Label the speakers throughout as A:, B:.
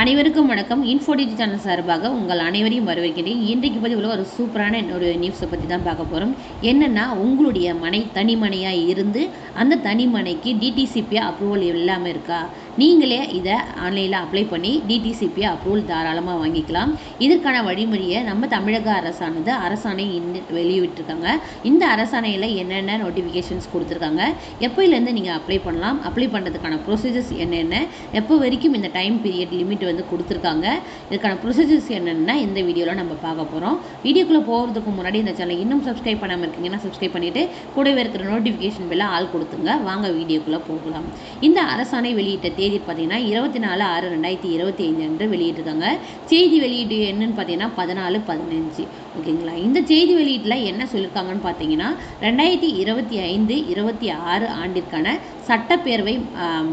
A: அனைவருக்கும் வணக்கம். இன்ஃபோடிஜி சேனல் சார்பாக உங்கள் அனைவரையும் வரவேற்கிறேன். இன்றைக்கு பதிவில் ஒரு சூப்பரான ஒரு நியூஸை பற்றி தான் பார்க்க போகிறோம் என்னென்னா உங்களுடைய மனை தனிமனையாக இருந்து அந்த தனிமனைக்கு டிடிசிபி அப்ரூவல் இல்லாமல் இருக்கா? நீங்களே இதை ஆன்லைனில் அப்ளை பண்ணி டிடிசிபி அப்ரூவல் தாராளமாக வாங்கிக்கலாம். இதற்கான வழிமுறையை நம்ம தமிழக அரசானது அரசாணை இன்ன வெளியிட்டிருக்காங்க. இந்த அரசாணையில் என்னென்ன நோட்டிஃபிகேஷன்ஸ் கொடுத்துருக்காங்க? எப்போயிலேருந்து நீங்கள் அப்ளை பண்ணலாம்? அப்ளை பண்ணுறதுக்கான ப்ரொசீஜர்ஸ் என்னென்ன? எப்போ வரைக்கும் இந்த டைம் பீரியட் லிமிட் வந்து கொடுத்துருக்காங்க. இதுக்கான ப்ரொசீஜர்ஸ் என்னென்னா இந்த வீடியோவில் நம்ம பார்க்க போகிறோம் வீடியோக்குள்ளே போகிறதுக்கு முன்னாடி இந்த சேனல் இன்னும் சப்ஸ்கிரைப் பண்ணாமல் இருக்கீங்கன்னா சப்ஸ்கிரைப் பண்ணிவிட்டு கூடவே இருக்கிற நோட்டிஃபிகேஷன் பெல்ல ஆள் கொடுத்துங்க வாங்க வீடியோக்குள்ளே போகலாம். இந்த அரசாணை வெளியிட்ட தேதி பார்த்தீங்கன்னா இருபத்தி நாலு ஆறு ரெண்டாயிரத்தி இருபத்தி ஐந்து என்று வெளியிட்டிருக்காங்க. செய்தி வெளியீடு என்னன்னு பார்த்தீங்கன்னா பதினாலு பதினஞ்சு. ஓகேங்களா? இந்த செய்தி வெளியீட்டில் என்ன சொல்லியிருக்காங்கன்னு பார்த்தீங்கன்னா ரெண்டாயிரத்தி இருபத்தி ஐந்து இருபத்தி ஆறு ஆண்டிற்கான சட்டப்பேரவை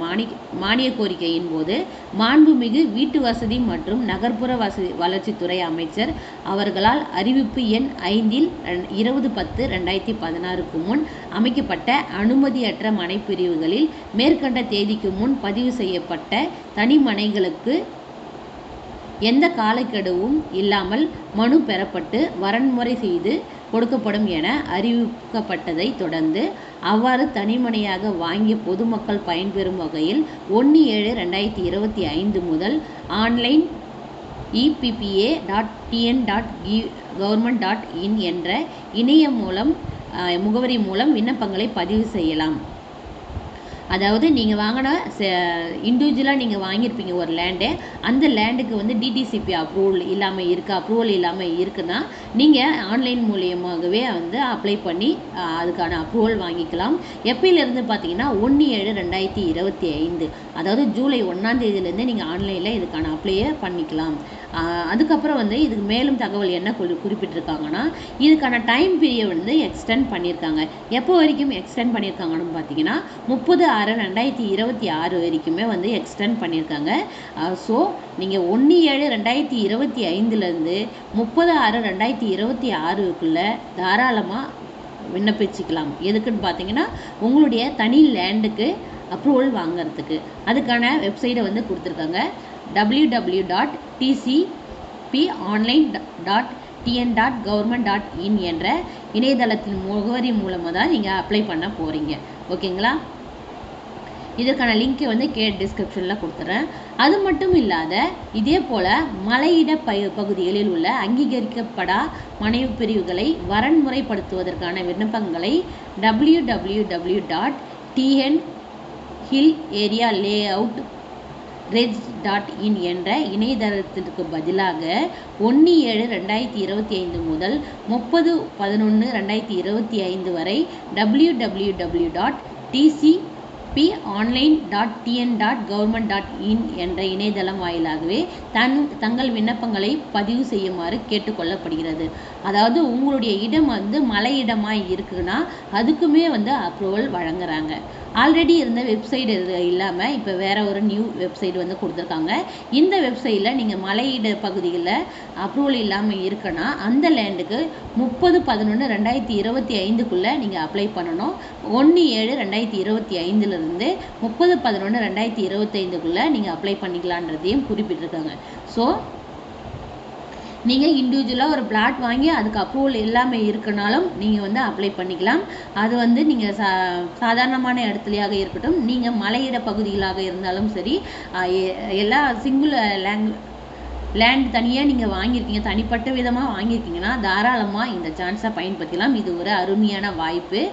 A: மானிய மானிய கோரிக்கையின் போது மாண்புமிகு வீட்டு வசதி மற்றும் நகர்ப்புற வசதி வளர்ச்சித்துறை அமைச்சர் அவர்களால் அறிவிப்பு எண் ஐந்தில் இருபது பத்து ரெண்டாயிரத்தி பதினாறுக்கு முன் அமைக்கப்பட்ட அனுமதியற்ற மனைப்பிரிவுகளில் மேற்கண்ட தேதிக்கு முன் பதிவு செய்யப்பட்ட தனிமனைகளுக்கு எந்த காலக்கெடுவும் இல்லாமல் மனு பெறப்பட்டு வரன்முறை செய்து கொடுக்கப்படும் என அறிவிக்கப்பட்டதை தொடர்ந்து அவ்வாறு தனிமனையாக வாங்கிய பொதுமக்கள் பயன்பெறும் வகையில் ஒன்று ஏழு ரெண்டாயிரத்தி இருபத்தி ஐந்து முதல் online EPPA dot TN dot e government dot in என்ற இணையம் மூலம் முகவரி மூலம் விண்ணப்பங்களை பதிவு செய்யலாம். அதாவது நீங்கள் வாங்கின இண்டிவிஜுவலாக நீங்கள் வாங்கியிருப்பீங்க ஒரு லேண்டு அந்த லேண்டுக்கு வந்து டிடிசிபி அப்ரூவல் இல்லாமல் இருக்குது அப்ரூவல் இல்லாமல் இருக்குன்னா நீங்கள் ஆன்லைன் மூலியமாகவே வந்து அப்ளை பண்ணி அதுக்கான அப்ரூவல் வாங்கிக்கலாம். எப்பயிலேருந்து பார்த்தீங்கன்னா ஒன்று ஏழு ரெண்டாயிரத்தி இருபத்தி ஐந்து அதாவது ஜூலை ஒன்றாம் தேதியிலேருந்து நீங்கள் ஆன்லைனில் இதுக்கான அப்ளையை பண்ணிக்கலாம். அதுக்கப்புறம் வந்து இதுக்கு மேலும் தகவல் என்ன குறி குறிப்பிட்டிருக்காங்கன்னா இதுக்கான டைம் பீரியட் வந்து எக்ஸ்டெண்ட் பண்ணியிருக்காங்க. எப்போ வரைக்கும் எக்ஸ்டெண்ட் பண்ணியிருக்காங்கன்னு பார்த்தீங்கன்னா முப்பது ஆறு ரெண்டாயிரத்தி இருபத்தி ஆறு வரைக்குமே வந்து எக்ஸ்டெண்ட் பண்ணியிருக்காங்க. ஸோ நீங்கள் ஒன்று ஏழு ரெண்டாயிரத்தி இருபத்தி ஐந்துலேருந்து முப்பது ஆறு ரெண்டாயிரத்தி இருபத்தி ஆறுக்குள்ளே தாராளமாக விண்ணப்பிச்சுக்கலாம். எதுக்குன்னு பார்த்தீங்கன்னா உங்களுடைய தனி லேண்டுக்கு அப்ரூவல் வாங்கிறதுக்கு. அதுக்கான வெப்சைட்டை வந்து கொடுத்துருக்காங்க. W W dot TCP online dot TN dot government dot in என்ற இணையதளத்தின் முகவரி மூலமாக தான் நீங்கள் அப்ளை பண்ண போகிறீங்க ஓகேங்களா இதற்கான லிங்க்கை வந்து கே டிஸ்கிரிப்ஷனில் கொடுத்துட்றேன் அது மட்டும் இல்லாத இதே போல் மலையிட ப பகுதிகளில் உள்ள அங்கீகரிக்கப்படா மனைவி பிரிவுகளை வரன்முறைப்படுத்துவதற்கான விண்ணப்பங்களை W W W dot TN hill area layout reg dot in என்ற இணையதளத்திற்கு பதிலாக ஒன்று ஏழு ரெண்டாயிரத்தி இருபத்தி ஐந்து முதல் முப்பது பதினொன்று ரெண்டாயிரத்தி இருபத்தி ஐந்து வரை W W W dot TC P online dot TN dot government dot in என்ற இணையதளம் வாயிலாகவே தன் தங்கள் விண்ணப்பங்களை பதிவு செய்யுமாறு கேட்டுக்கொள்ளப்படுகிறது. அதாவது உங்களுடைய இடம் வந்து மலையிடமாக இருக்குதுன்னா இருக்குன்னா அதுக்குமே வந்து அப்ரூவல் வழங்குறாங்க. ஆல்ரெடி இருந்த வெப்சைட் இல்லாமல் இப்போ வேற ஒரு நியூ வெப்சைட் வந்து கொடுத்துருக்காங்க. இந்த வெப்சைட்டில் நீங்கள் மலையிட பகுதியில் அப்ரூவல் இல்லாமல் இருக்குன்னா அந்த லேண்டுக்கு முப்பது பதினொன்று ரெண்டாயிரத்தி இருபத்தி ஐந்துக்குள்ளே நீங்கள் அப்ளை பண்ணணும். ஒன்று ஏழு ரெண்டாயிரத்தி இருபத்தி ஐந்துலேருந்து வந்து முப்பது பதினொன்று ரெண்டாயிரத்தி இருபத்தைந்துக்குள்ளே நீங்கள் அப்ளை பண்ணிக்கலான்றதையும் குறிப்பிட்டிருக்காங்க. ஸோ நீங்கள் இண்டிவிஜுவலாக ஒரு பிளாட் வாங்கி அதுக்கு அப்ரூவல் எல்லாமே இருக்கனாலும் நீங்கள் வந்து அப்ளை பண்ணிக்கலாம். அது வந்து நீங்கள் சா சாதாரணமான இடத்துலையாக இருக்கட்டும் நீங்கள் மலையிட பகுதிகளாக இருந்தாலும் சரி எல்லா சிங்கிள் லேங் லேண்ட் தனியாக நீங்கள் வாங்கியிருக்கீங்க தனிப்பட்ட விதமாக வாங்கியிருக்கீங்கன்னா தாராளமாக இந்த சான்ஸை பயன்படுத்திக்கலாம். இது ஒரு அருமையான வாய்ப்பு.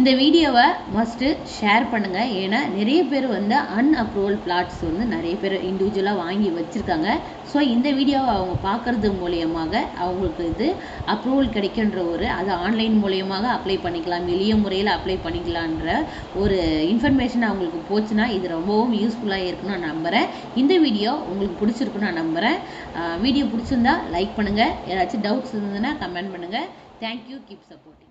A: இந்த வீடியோவை மஸ்ட்டு ஷேர் பண்ணுங்கள் ஏன்னா நிறைய பேர் வந்து அன்அப்ரூவல் பிளாட்ஸ் வந்து நிறைய பேர் இண்டிவிஜுவலாக வாங்கி வச்சுருக்காங்க. ஸோ இந்த வீடியோவை அவங்க பார்க்குறது மூலியமாக அவங்களுக்கு இது அப்ரூவல் கிடைக்கின்ற ஒரு அது ஆன்லைன் மூலியமாக அப்ளை பண்ணிக்கலாம். எளிய முறையில் அப்ளை பண்ணிக்கலான்ற ஒரு இன்ஃபர்மேஷன் அவங்களுக்கு போச்சுன்னா இது ரொம்பவும் யூஸ்ஃபுல்லாக இருக்குன்னு நான் நம்புகிறேன் இந்த வீடியோ உங்களுக்கு பிடிச்சிருக்குன்னு நான் நம்புகிறேன் வீடியோ பிடிச்சிருந்தா லைக் பண்ணுங்கள் ஏதாச்சும் டவுட்ஸ் இருந்ததுன்னா கமெண்ட் பண்ணுங்கள் தேங்க்யூ கீப் சப்போர்ட்டிங்